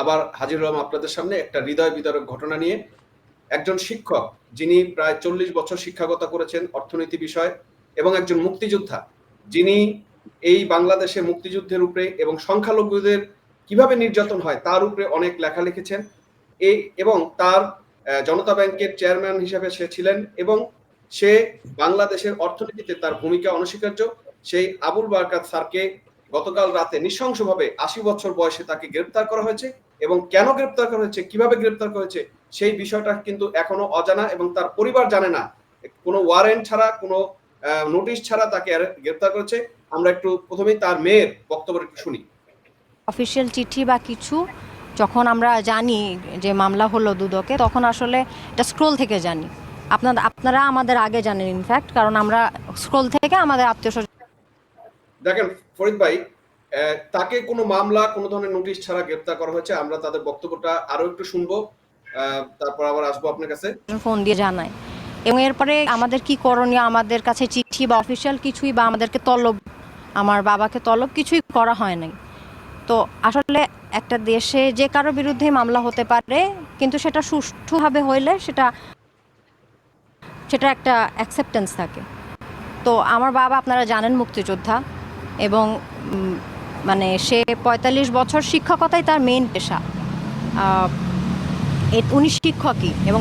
আবার হাজির হলাম আপনাদের সামনে একটা হৃদয় বিদারক ঘটনা নিয়ে। একজন শিক্ষক, যিনি প্রায় চল্লিশ বছর শিক্ষকতা করেছেন অর্থনীতি বিষয়, এবং একজন মুক্তিযোদ্ধা, যিনি এই বাংলাদেশে মুক্তিযুদ্ধের উপরে এবং সংখ্যালঘুদের কীভাবে নির্যাতন হয় তার উপরে অনেক লেখা লিখেছেন। এই এবং তার জনতা ব্যাংকের চেয়ারম্যান হিসেবে সে ছিলেন এবং সে বাংলাদেশের অর্থনীতিতে তার ভূমিকা অনস্বীকার্য। সেই আবুল বারকাত স্যারকে গতকাল রাতে নৃশংসভাবে আশি বছর বয়সে তাকে গ্রেপ্তার করা হয়েছে এবং কেন গ্রেপ্তার করা হয়েছে, কীভাবে গ্রেপ্তার করা হয়েছে, সেই বিষয়টা কিন্তু এখনও অজানা এবং তার পরিবার জানে না। কোনো ওয়ারেন্ট ছাড়া, কোনো নোটিশ ছাড়া তাকে গ্রেপ্তার করেছে। আমরা একটু প্রথমেই তার মেয়ের বক্তব্য একটু শুনি। অফিসিয়াল চিঠি বা কিছু, যখন আমরা জানি যে মামলা হলো দুদকে, তখন আসলে এটা স্ক্রোল থেকে জানি। আপনারা আপনারা আমাদের আগে জানেন ইনফ্যাক্ট কারণ আমরা স্ক্রোল থেকে আমাদের আত্মীয় দেখেন, ফরিদ ভাই তাকে কোনো মামলা, কোনো ধরনের নোটিশ ছাড়া গ্রেপ্তার করা হয়েছে, আমরা তাদের বক্তব্যটা আরও একটু শুনব তারপর আবার আসব আপনার কাছে। ফোন দিয়ে জানায় এবং এরপরে আমাদের কি করণীয়, আমাদের কাছে চিঠি বা অফিসিয়াল কিছুই বা আমাদেরকে তলব, আমার বাবাকে তলব কিছুই করা হয় নাই। তো আসলে একটা দেশে যে কারও বিরুদ্ধে মামলা হতে পারে, কিন্তু সেটা সুষ্ঠুভাবে হইলে সেটা সেটা একটা অ্যাকসেপ্টেন্স থাকে। তো আমার বাবা, আপনারা জানেন মুক্তিযোদ্ধা এবং উম, মানে সে পঁয়তাল্লিশ বছর শিক্ষকতাই তার মেইন পেশা। উনি শিক্ষকই এবং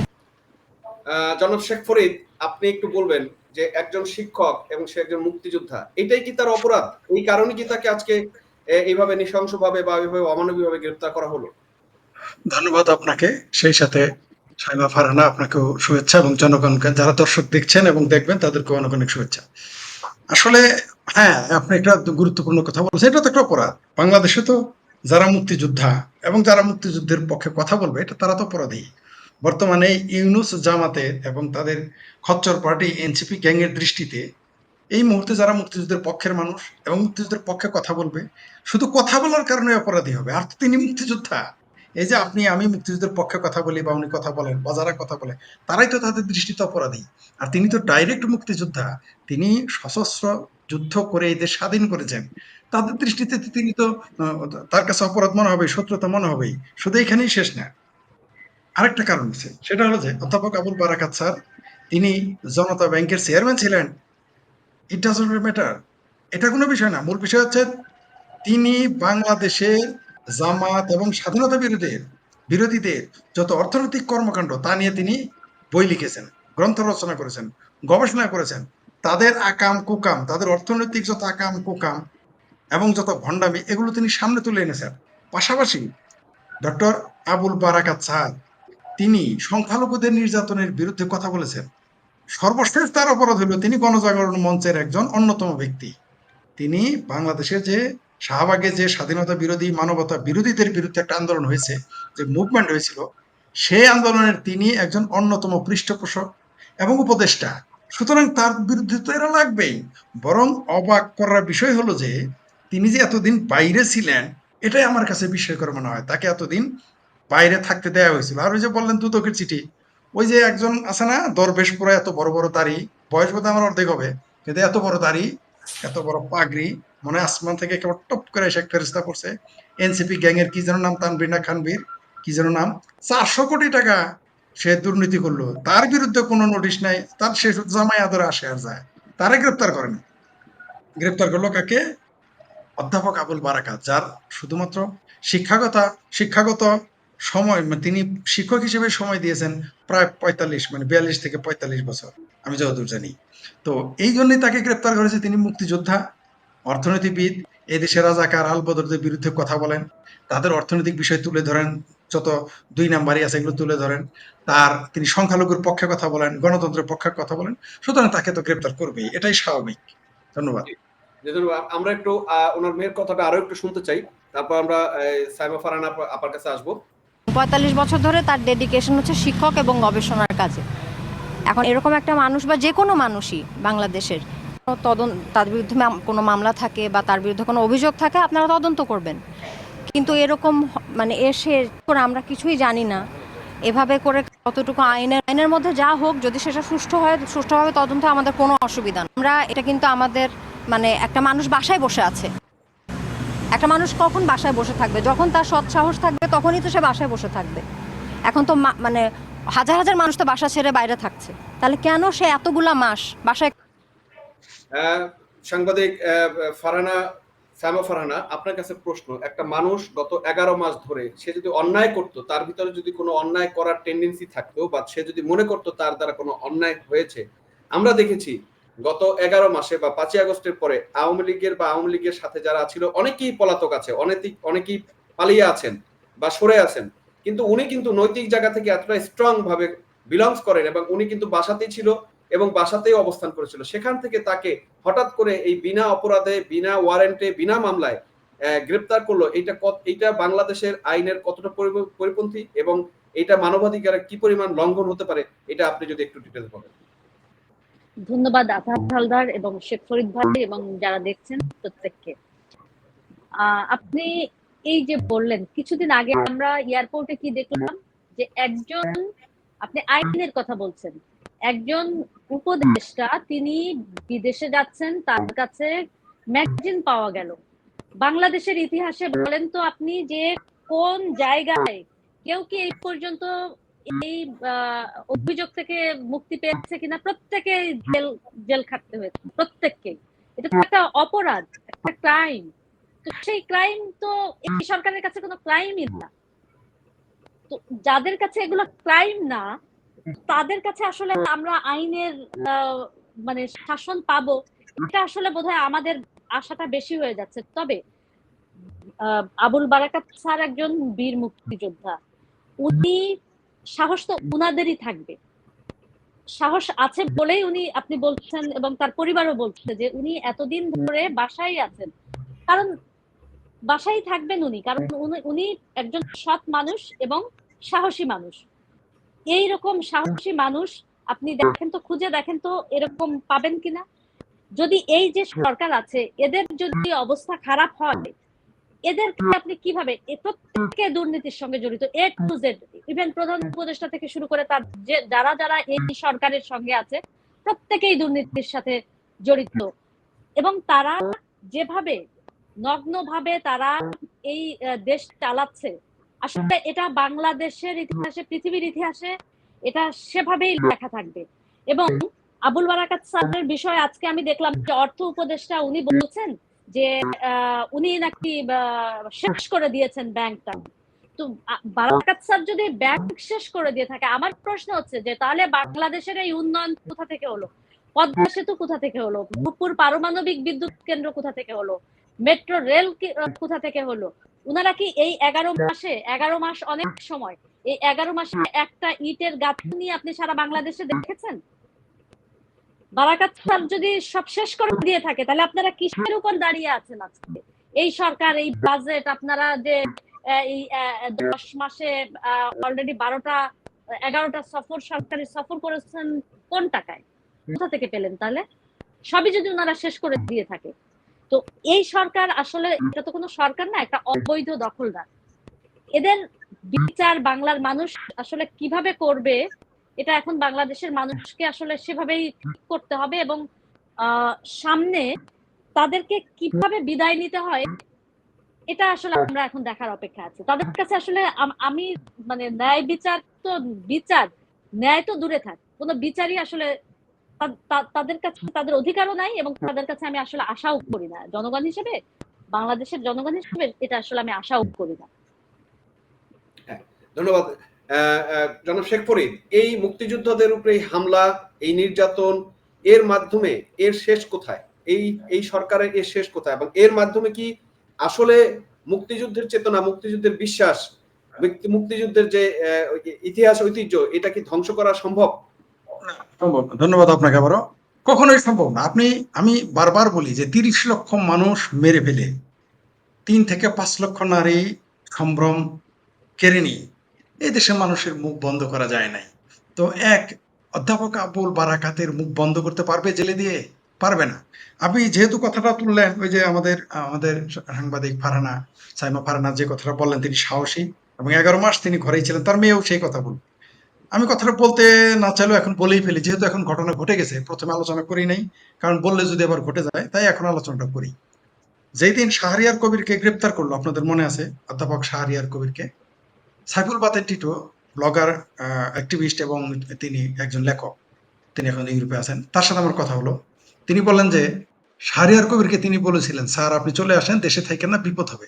আহ, জনাব শেখ ফরিদ আপনি একটু বলবেন যে একজন শিক্ষক এবং সে একজন মুক্তিযোদ্ধা এটাই কি তার অপরাধ? এই কারণে কি তাকে আজকে এইভাবে নৃশংসভাবে বা এইভাবে অমানবিকভাবে গ্রেপ্তার করা হলো? ধন্যবাদ আপনাকে। সেই সাথে সাইমা ফারহানা আপনাকেও শুভেচ্ছা এবং জনগণকে যারা দর্শক দেখছেন এবং দেখবেন তাদেরকে অনেক অনেক শুভেচ্ছা। আসলে হ্যাঁ আপনি একটা গুরুত্বপূর্ণ কথা বলছেন। এটা তো একটা অপরাধ। বাংলাদেশে তো যারা মুক্তিযোদ্ধা এবং যারা মুক্তিযুদ্ধের পক্ষে কথা বলবে, এটা তারা তো অপরাধী। বর্তমানে ইউনুস জামাতের এবং তাদের খচ্চর পার্টি এনসিপি গ্যাংয়ের দৃষ্টিতে এই মুহূর্তে যারা মুক্তিযুদ্ধের পক্ষের মানুষ এবং মুক্তিযুদ্ধের পক্ষে কথা বলবে, শুধু কথা বলার কারণে অপরাধী হবে। আর তো তিনি মুক্তিযোদ্ধা। এই যে আপনি, আমি মুক্তিযুদ্ধের পক্ষে কথা বলি বা উনি কথা বলেন বা যারা কথা বলে, তারাই তো তাদের দৃষ্টিতে অপরাধী। আর তিনি তো ডাইরেক্ট মুক্তিযোদ্ধা, তিনি সশস্ত্র যুদ্ধ করে এই দেশ স্বাধীন করেছেন। তাদের দৃষ্টিতে তিনি তো তার কাছে অপরাধ মনে হবে শত্রুতা মনে হবেই, শুধু এখানেই শেষ না। আরেকটা কারণ আছে, সেটা হলো যে অধ্যাপক আবুল বারাকাত স্যার, তিনি জনতা ব্যাংকের চেয়ারম্যান ছিলেন। ইট ডাজন্ট ম্যাটার এটা কোনো বিষয় না, মূল বিষয় হচ্ছে তিনি বাংলাদেশের জামাত এবং স্বাধীনতা বিরোধীদের বিরোধীদের যত অর্থনৈতিক কর্মকাণ্ড, তা নিয়ে তিনি বই লিখেছেন, গ্রন্থ রচনা করেছেন, গবেষণা করেছেন। তাদের আকাম, কুকাম, তাদের অর্থনৈতিক যত আকাম, কুকাম এবং যত ভণ্ডামি, এগুলো তিনি সামনে তুলে এনেছেন। পাশাপাশি ডক্টর আবুল বারাকাত স্যার তিনি সংখ্যালঘুদের নির্যাতনের বিরুদ্ধে কথা বলেছেন। সর্বশেষ তার অপরাধ হলো তিনি গণজাগরণ মঞ্চের একজন অন্যতম ব্যক্তি। তিনি বাংলাদেশের যে শাহবাগে যে স্বাধীনতা বিরোধী, মানবতা বিরোধীদের বিরুদ্ধে একটা আন্দোলন হয়েছে, যে মুভমেন্ট হয়েছিল, সেই আন্দোলনের তিনি একজন অন্যতম পৃষ্ঠপোষক এবং উপদেষ্টা। সুতরাং তার বিরুদ্ধে তো এরা লাগবেই। বরং অবাক করার বিষয় হলো যে, তিনি যে এতদিন বাইরে ছিলেন, এটাই আমার কাছে বিস্ময়কর মনে হয়। তাকে এতদিন বাইরে থাকতে দেওয়া হয়েছিল। আর ওই যে বললেন দুদকের চিঠি, ওই যে একজন আছে না, দরবেশ পুরো এত বড় বড় দাড়ি, বয়স বোধহয় আমার অর্ধেক হবে। কিন্তু এত বড় দাড়ি, এত বড় পাগড়ি মনে আসমান থেকে একেবারে টপ করে এসে ফেরিস্তা পড়ছে। এনসিপি গ্যাং এর কি যেন নাম, তানবিনা খানবীর, কি যেন নাম? চারশো কোটি টাকা সে দুর্নীতি করল। তার বিরুদ্ধে কোনো নোটিশ নাই। তার সে জামাই আদরে আসে আর যায়। তারে গ্রেপ্তার করেন। গ্রেপ্তার করল কাকে? অধ্যাপক আবুল বারাকাত যার শুধুমাত্র শিক্ষাগত শিক্ষাগত সময় মানে তিনি শিক্ষক হিসেবে সময় দিয়েছেন প্রায় পঁয়তাল্লিশ মানে বিয়াল্লিশ থেকে পঁয়তাল্লিশ বছর। আমি যতদূর জানি। তো এই জন্যই তাকে গ্রেপ্তার করেছে। তিনি মুক্তিযোদ্ধা। অর্থনীতিবিদ এদেশের রাজাকার আলবদরদের বিরুদ্ধে কথা বলেন। তাদের অর্থনৈতিক বিষয় তুলে ধরেন যত দুই নাম্বারই আছে এগুলো তুলে ধরেন। তার তিনি সংখ্যালঘুর পক্ষে কথা বলেন গণতন্ত্রের পক্ষে কথা বলেন সুতরাং তাকে তো গ্রেপ্তার করবেই এটাই স্বাভাবিক। ধন্যবাদ। আমরা একটু আহ, ওনার মেয়ের কথাটা আরও একটু শুনতে চাই। তারপর আমরা সাইমা আপার কাছে আসব। পঁয়তাল্লিশ বছর ধরে তার ডেডিকেশন হচ্ছে শিক্ষক এবং গবেষণার কাজে। এখন এরকম একটা মানুষ বা যে কোনো মানুষই বাংলাদেশের তদন্ত, তার বিরুদ্ধে কোনো মামলা থাকে বা তার বিরুদ্ধে কোনো অভিযোগ থাকে, আপনারা তদন্ত করবেন। কিন্তু এরকম মানে এসে করে আমরা কিছুই জানি না। এভাবে করে কতটুকু আইনের আইনের মধ্যে যা হোক, যদি সেটা সুষ্ঠু হয়, সুষ্ঠুভাবে তদন্ত আমাদের কোনো অসুবিধা নেই আমরা এটা কিন্তু আমাদের মানে একটা মানুষ বাসায় বসে আছে। একটা মানুষ কখন বাসায় বসে থাকবে? যখন তার সৎ সাহস থাকবে, তখনই তো সে বাসায় বসে থাকবে। এখন তো মানে হাজার হাজার মানুষ তো বাসা ছেড়ে বাইরে থাকছে। তাহলে কেন সে এতগুলা মাস বাসায় সাংবাদিক ফারহানা সামা ফারহানা, আপনার কাছে প্রশ্ন, একটা মানুষ গত এগারো মাস ধরে সে যদি অন্যায় করতো, তার ভিতরে যদি কোনো অন্যায় করার টেন্ডেন্সি থাকতো বা সে যদি মনে করতো তার দ্বারা কোনো অন্যায় হয়েছে, আমরা দেখেছি গত এগারো মাসে বা পাঁচই আগস্টের পরে আওয়ামী লীগের বা আওয়ামী লীগের সাথে যারা ছিল, অনেকেই পলাতক আছে অনেকেই অনেকেই পালিয়ে আছেন বা সরে আছেন। কিন্তু উনি কিন্তু নৈতিক জায়গা থেকে এতটা স্ট্রং ভাবে বিলংস করেন এবং উনি কিন্তু বাসাতেই ছিল এবং বাসাতেই অবস্থান করেছিল। সেখান থেকে তাকে হঠাৎ করে এই বিনা অপরাধে, বিনা ওয়ারেন্টে বিনা মামলায় গ্রেপ্তার করল। এটা এইটা বাংলাদেশের আইনের কতটা পরিপন্থী এবং এটা মানবাধিকারের কি পরিমাণ লঙ্ঘন হতে পারে, এটা আপনি যদি একটু ডিটেলস বলেন। ধন্যবাদ আফাদ হালদার এবং শেখ ফরিদ ভাই এবং যারা দেখছেন প্রত্যেককে। আপনি এই যে বললেন, কিছুদিন আগে আমরা এয়ারপোর্টে কি দেখলাম যে একজন আপনি আইনের কথা বলছেন। একজন উপদেষ্টা, তিনি বিদেশে যাচ্ছেন, তার কাছে ম্যাগাজিন পাওয়া গেল। বাংলাদেশের ইতিহাসে বলেন তো আপনি যে কোন জায়গায় কেউ কি এই পর্যন্ত এই অভিযোগ থেকে মুক্তি পেয়েছে কিনা? প্রত্যেকে জেল জেল খাটতে হয়েছে, প্রত্যেককে। এটা তো একটা অপরাধ, একটা ক্রাইম তো সেই ক্রাইম তো এই সরকারের কাছে কোনো ক্রাইমই না। তো যাদের কাছে এগুলো ক্রাইম না তাদের কাছে আসলে আমরা আইনের মানে শাসন পাবো, এটা আসলে বোধহয় আমাদের আশাটা বেশি হয়ে যাচ্ছে। তবে আবুল বারাকাত স্যার একজন বীর মুক্তিযোদ্ধা। উনি সাহস তো উনাদেরই থাকবে। সাহস আছে বলেই উনি আপনি বলছেন এবং তার পরিবারও বলছে যে উনি এতদিন ধরে বাসায় আছেন। কারণ বাসায় থাকবেন উনি, কারণ উনি একজন সৎ মানুষ এবং সাহসী মানুষ। এই রকম সাহসী মানুষ আপনি দেখেন তো খুঁজে দেখেন তো এরকম পাবেন কিনা? যদি এই যে সরকার আছে এদের যদি অবস্থা খারাপ হয় এদের আপনি কীভাবে এ প্রত্যেকে দুর্নীতির সঙ্গে জড়িত এ টু জেড ইভেন প্রধান উপদেষ্টা থেকে শুরু করে তার যে যারা যারা এই সরকারের সঙ্গে আছে প্রত্যেকেই দুর্নীতির সাথে জড়িত। এবং তারা যেভাবে নগ্নভাবে তারা এই দেশ চালাচ্ছে আসলে এটা বাংলাদেশের ইতিহাসে পৃথিবীর ইতিহাসে এটা সেভাবেই লেখা থাকবে। এবং আবুল বারাকাত স্যারের বিষয়ে আজকে আমি দেখলাম যে অর্থ উপদেষ্টা উনি বলছেন যে উনি নাকি শেষ করে দিয়েছেন ব্যাংকটা। তো বারাকাত স্যার যদি ব্যাংক শেষ করে দিয়ে থাকে আমার প্রশ্ন হচ্ছে যে তাহলে বাংলাদেশের এই উন্নয়ন কোথা থেকে হলো? পদ্মা সেতু কোথা থেকে হলো? ভূপুর পারমাণবিক বিদ্যুৎ কেন্দ্র কোথা থেকে হলো? মেট্রো রেল কোথা থেকে হলো? উনারা কি এই এগারো মাসে, এগারো মাস অনেক সময়, এই এগারো মাসে একটা ইটের গাঁথনি আপনি সারা বাংলাদেশে দেখেছেন? বারাকাত যদি সব শেষ করে দিয়ে থাকে, তাহলে আপনারা কিসের উপর দাঁড়িয়ে আছেন আজকে? এই সরকার, এই বাজেট আপনারা যে এই দশ মাসে অলরেডি বারোটা, এগারোটা সফর, সরকারি সফর করেছেন কোন টাকায়? কোথা থেকে পেলেন তাহলে? সবই যদি ওনারা শেষ করে দিয়ে থাকে। তো এই সরকার আসলে এটা তো কোনো সরকার না, একটা অবৈধ দখলদার। এদের বিচার বাংলার মানুষ আসলে কীভাবে করবে, এটা এখন বাংলাদেশের মানুষকে আসলে সেভাবেই করতে হবে এবং সামনে তাদেরকে কীভাবে বিদায় নিতে হয়, এটা আসলে আমরা এখন দেখার অপেক্ষা আছে। তাদের কাছে আসলে আম- মানে ন্যায় বিচার তো, বিচার, ন্যায় তো দূরে থাক, কোনো বিচারই আসলে তাদের কাছে তাদের অধিকারও নাই এবং তাদের কাছে আমি আসলে আশাও করি না। জনগণ হিসেবে বাংলাদেশের জনগণ হিসেবে এটা আসলে আমি আশাও করি না। ধন্যবাদ। আহ, আহ, জনাব শেখ ফরিদ এই মুক্তিযোদ্ধাদের উপরে এই হামলা এই নির্যাতন এর মাধ্যমে এর শেষ কোথায়? এই এই সরকারের এর শেষ কোথায়? এবং এর মাধ্যমে কি আসলে মুক্তিযুদ্ধের চেতনা মুক্তিযুদ্ধের বিশ্বাস মুক্তিযুদ্ধের যে ইতিহাস ঐতিহ্য এটা কি ধ্বংস করা সম্ভব? ধন্যবাদ আপনাকে আবারও। কখনোই সম্ভব না। আপনি, আমি বারবার বলি যে তিরিশ লক্ষ মানুষ মেরে ফেলে। তিন থেকে পাঁচ লক্ষ নারী সম্ভ্রম কেড়ে নিয়ে এই দেশের মানুষের মুখ বন্ধ করা যায় নাই। তো এক অধ্যাপক আবুল বারাকাতের মুখ বন্ধ করতে পারবে জেলে দিয়ে? পারবে না। আপনি যেহেতু কথাটা তুললেন, ওই যে আমাদের আমাদের সাংবাদিক ফারহানা, সাইমা ফারহানা যে কথাটা বললেন, তিনি সাহসী এবং এগারো মাস তিনি ঘরেই ছিলেন, তার মেয়েও সেই কথা বলল। আমি কথাটা বলতে না চাইলেও এখন বলেই ফেলি, যেহেতু এখন ঘটনা ঘটে গেছে, প্রথমে আলোচনা করি নাই, কারণ বললে যদি আবার ঘটে যায়, তাই এখন আলোচনাটা করি। যেই দিন শাহরিয়ার কবিরকে গ্রেপ্তার করল, আপনাদের মনে আছে? অধ্যাপক শাহরিয়ার কবিরকে। সাইফুল বাতেন টিটো, ব্লগার অ্যাক্টিভিস্ট এবং তিনি একজন লেখক, তিনি এখন ইউরোপে আছেন, তার সাথে আমার কথা হলো। তিনি বললেন যে, শাহরিয়ার কবিরকে তিনি বলেছিলেন, স্যার, আপনি চলে আসেন, দেশে থাকেন না, বিপদ হবে।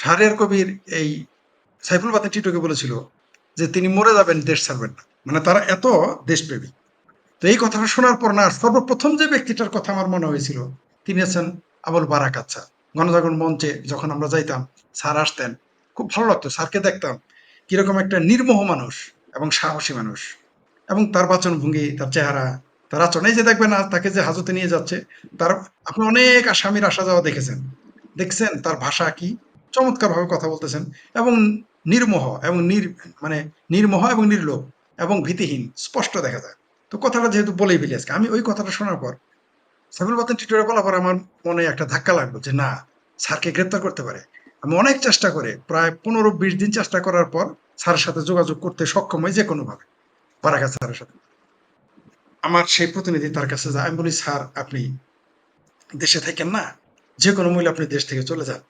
শাহরিয়ার কবির এই সাইফুল বাতেন টিটোকে বলেছিল যে তিনি মরে যাবেন, দেশ ছাড়বেন না। মানে তারা এত দেশপ্রেমী। তো এই কথাটা শোনার পর না, সর্বপ্রথম যে ব্যক্তিটার কথা আমার মনে হয়েছিল, তিনি আছেন আবুল বারাক আচ্ছা। গণজাগরণ মঞ্চে যখন আমরা যাইতাম, স্যার আসতেন, খুব ভালো লাগতো, স্যারকে দেখতাম। কীরকম একটা নির্মোহ মানুষ এবং সাহসী মানুষ। এবং তার বাচন ভঙ্গি তার চেহারা, তার আচরণ, এই যে দেখবেন আজ তাকে যে হাজতে নিয়ে যাচ্ছে, তার আপনি অনেক আসামির আসা যাওয়া দেখেছেন। দেখছেন তার ভাষা কি? চমৎকার ভাবে কথা বলতেছেন এবং নির্মোহ এবং নির মানে নির্মোহ এবং নির্লোভ এবং ভীতিহীন, স্পষ্ট দেখা যায়। তো কথাটা যেহেতু বলেই ফেলি আজকে, আমি ওই কথাটা শোনার পর সাইফুল বাতন টিটোরে বলার পর আমার মনে একটা ধাক্কা লাগল যে না, স্যারকে গ্রেপ্তার করতে পারে। আমি অনেক চেষ্টা করে, প্রায় পনেরো বিশ দিন চেষ্টা করার পর স্যারের সাথে যোগাযোগ করতে সক্ষম হয় যে কোনো ভাবে স্যারের সাথে। আমার সেই প্রতিনিধি তার কাছে যায়, আমি বলি, স্যার, আপনি দেশে থাকেন না যে কোনো মূল্যে আপনি দেশ থেকে চলে যান।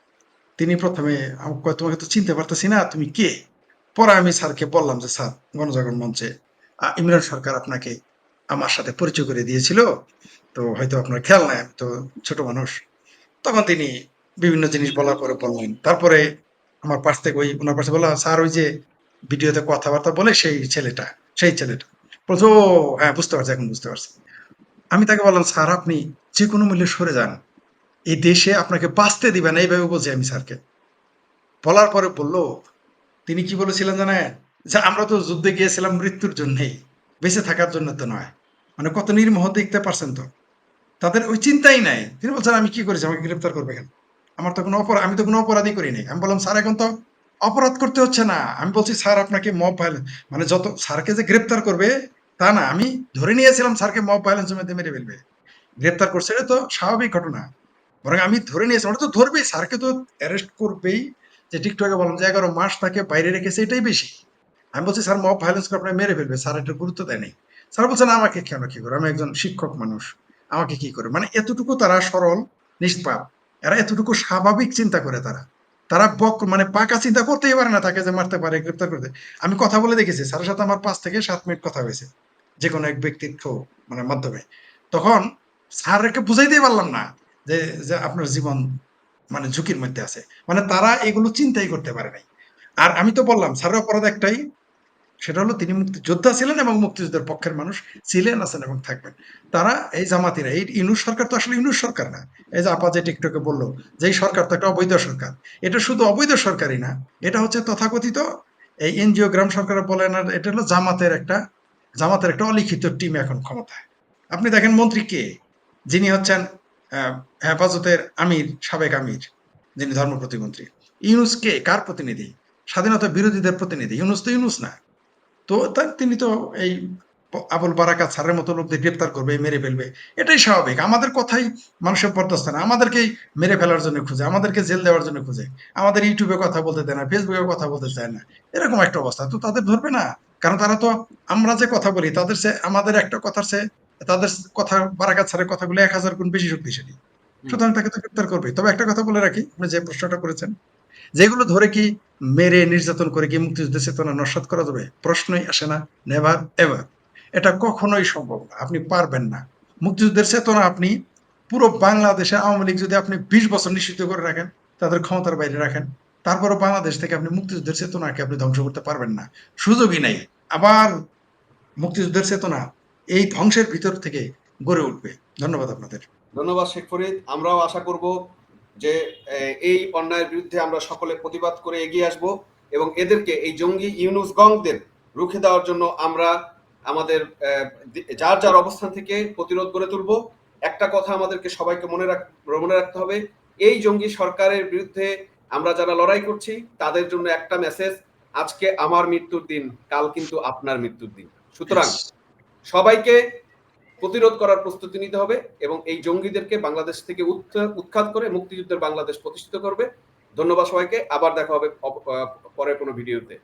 তিনি প্রথমে তোমাকে তো চিনতে পারতেছি না, তুমি কে? পরে আমি স্যারকে বললাম যে, স্যার, গণজাগরণ মঞ্চে ইমরান সরকার আপনাকে আমার সাথে পরিচয় করে দিয়েছিল, তো হয়তো আপনার খেয়াল নাই, আমি তো ছোট মানুষ। তখন তিনি বিভিন্ন জিনিস বলার পরে বললেন। তারপরে আমার পাশ থেকে ওই, ওনার পাশে বললাম, স্যার, ওই যে ভিডিওতে কথাবার্তা বলে সেই ছেলেটা সেই ছেলেটা। বলছো হ্যাঁ বুঝতে পারছি, এখন বুঝতে পারছি। আমি তাকে বললাম, স্যার, আপনি যে কোনো মূল্যে সরে যান এই দেশে আপনাকে বাঁচতে দিবেন এইভাবে বলছি আমি স্যারকে। বলার পরে বলল, তিনি কি বলেছিলেন জানেন? যে আমরা তো যুদ্ধে গিয়েছিলাম, মৃত্যুর জন্যই। বেঁচে থাকার জন্য তো নয়। মানে কত নির্মোহ দেখতে পারছেন তো। তাদের ওই চিন্তাই নাই। তিনি বলছেন, আমি কি করেছি? আমাকে গ্রেপ্তার করবে কেন? আমার তো কোনো অপরাধ আমি তো কোনো অপরাধই করি নাই। আমি বললাম, স্যার, এখন তো অপরাধ করতে হচ্ছে না। আমি বলছি, স্যার, আপনাকে মব ভায়োলেন্স মানে যত স্যারকে যে গ্রেপ্তার করবে, তা না। আমি ধরে নিয়েছিলাম, স্যারকে মব ভায়োলেন্সের মধ্যে মেরে ফেলবে। গ্রেপ্তার করছে তো স্বাভাবিক ঘটনা। বরং আমি ধরে নিয়েছিলাম ওটা তো ধরবেই, স্যারকে তো অ্যারেস্ট করবেই যে টিকটকে বললাম যে এগারো মাস তাকে বাইরে রেখেছে, এটাই বেশি। আমি বলছি, স্যার মব ভায়োলেন্স করে আপনার মেরে ফেলবে, স্যার, এটা গুরুত্ব দেয় নাই। স্যার বলছেন আমাকে কেন কি করে আমি একজন শিক্ষক মানুষ, আমাকে কি করে মানে এতটুকু তারা সরল, নিষ্পাপ। এরা এতটুকু স্বাভাবিক চিন্তা করে তারা। তারা বক মানে পাকা চিন্তা করতেই পারে না তাকে যে মারতে পারে, গ্রেপ্তার করতে। আমি কথা বলে দেখেছি, স্যারের সাথে আমার পাঁচ থেকে সাত মিনিট কথা হয়েছে, যে কোনো এক ব্যক্তির মানে মাধ্যমে। তখন স্যারকে বুঝাইতেই পারলাম না যে যে আপনার জীবন মানে ঝুঁকির মধ্যে আছে। মানে তারা এগুলো চিন্তাই করতে পারে নাই। আর আমি তো বললাম, স্যারের অপরাধ একটাই, সেটা হলো তিনি মুক্তিযোদ্ধা ছিলেন এবং মুক্তিযুদ্ধের পক্ষের মানুষ ছিলেন, আছেন এবং থাকবেন। তারা এই জামাতিরা, এই ইউনুস সরকার তো আসলে ইউনুস সরকার না। এই যে আপা যে টিকটকে বলল যে এই সরকার তো একটা অবৈধ সরকার, এটা শুধু অবৈধ সরকারই না, এটা হচ্ছে তথাকথিত এই এনজিও গ্রাম সরকার বলেন আর এটা হলো জামাতের একটা জামাতের একটা অলিখিত টিম এখন ক্ষমতায়। আপনি দেখেন মন্ত্রী কে? যিনি হচ্ছেন হেফাজতের আমির, সাবেক আমির, যিনি ধর্ম প্রতিমন্ত্রী। ইউনুস কে কার প্রতিনিধি? স্বাধীনতা বিরোধীদের প্রতিনিধি। ইউনুস তো ইউনুস না। তো তিনি তো এই আবুল বারাকাত স্যারের মতো লোকদের গ্রেপ্তার করবে, মেরে ফেলবে। এটাই স্বাভাবিক। আমাদের কথাই মানুষের বরদাস্ত না আমাদেরকেই মেরে ফেলার জন্য খুঁজে, আমাদেরকে জেল দেওয়ার জন্য খুঁজে। আমাদের ইউটিউবে কথা বলতে দেয় না ফেসবুকে কথা বলতে চায় না। এরকম একটা অবস্থা। তো তাদের ধরবে না। কারণ তারা তো আমরা যে কথা বলি, তাদের সে আমাদের একটা কথার সে তাদের কথা বারাকাত স্যারের কথাগুলো এক হাজার গুণ বেশি শক্তিশালী। সুতরাং তাকে তো গ্রেপ্তার করবে তবে একটা কথা বলে রাখি আপনি যে প্রশ্নটা করেছেন যেগুলো ধরে কি মেরে নির্যাতন করে কি মুক্তিযুদ্ধের চেতনা নস্বাত করা যাবে? প্রশ্নই আসে না নেভার এভার এটা কখনোই সম্ভব না আপনি পারবেন না। মুক্তিযুদ্ধের চেতনা আপনি পুরো বাংলাদেশে আওয়ামী লীগ যদি আপনি বিশ বছর নিশ্চিত করে রাখেন তাদের ক্ষমতার বাইরে রাখেন তারপরে বাংলাদেশ থেকে আপনি মুক্তিযুদ্ধের চেতনাকে আপনি ধ্বংস করতে পারবেন না। সুযোগই নাই। আবার মুক্তিযুদ্ধের চেতনা এই ধ্বংসের ভিতর থেকে গড়ে উঠবে। ধন্যবাদ আপনাদের। ধন্যবাদ শেখ ফরিদ। আমরাও আশা করব যে এই অন্যায়ের বিরুদ্ধে আমরা সকলে প্রতিবাদ করে এগিয়ে আসব এবং এদেরকে এই জঙ্গি ইউনুস গংদের রুখে দেওয়ার জন্য আমরা আমাদের যার যার অবস্থান থেকে প্রতিরোধ গড়ে তুলব। একটা কথা আমাদেরকে সবাইকে মনে রাখ মনে রাখতে হবে এই জঙ্গি সরকারের বিরুদ্ধে আমরা যারা লড়াই করছি তাদের জন্য একটা মেসেজ আজকে আমার মৃত্যুর দিন কাল কিন্তু আপনার মৃত্যুর দিন। সুতরাং সবাইকে প্রতিরোধ করার প্রস্তুতি নিতে হবে এবং এই জঙ্গিদেরকে বাংলাদেশ থেকে উৎখা- উৎখাত করে মুক্তিযুদ্ধের বাংলাদেশ প্রতিষ্ঠিত করবে। ধন্যবাদ সবাইকে। আবার দেখা হবে পরের কোনো ভিডিওতে।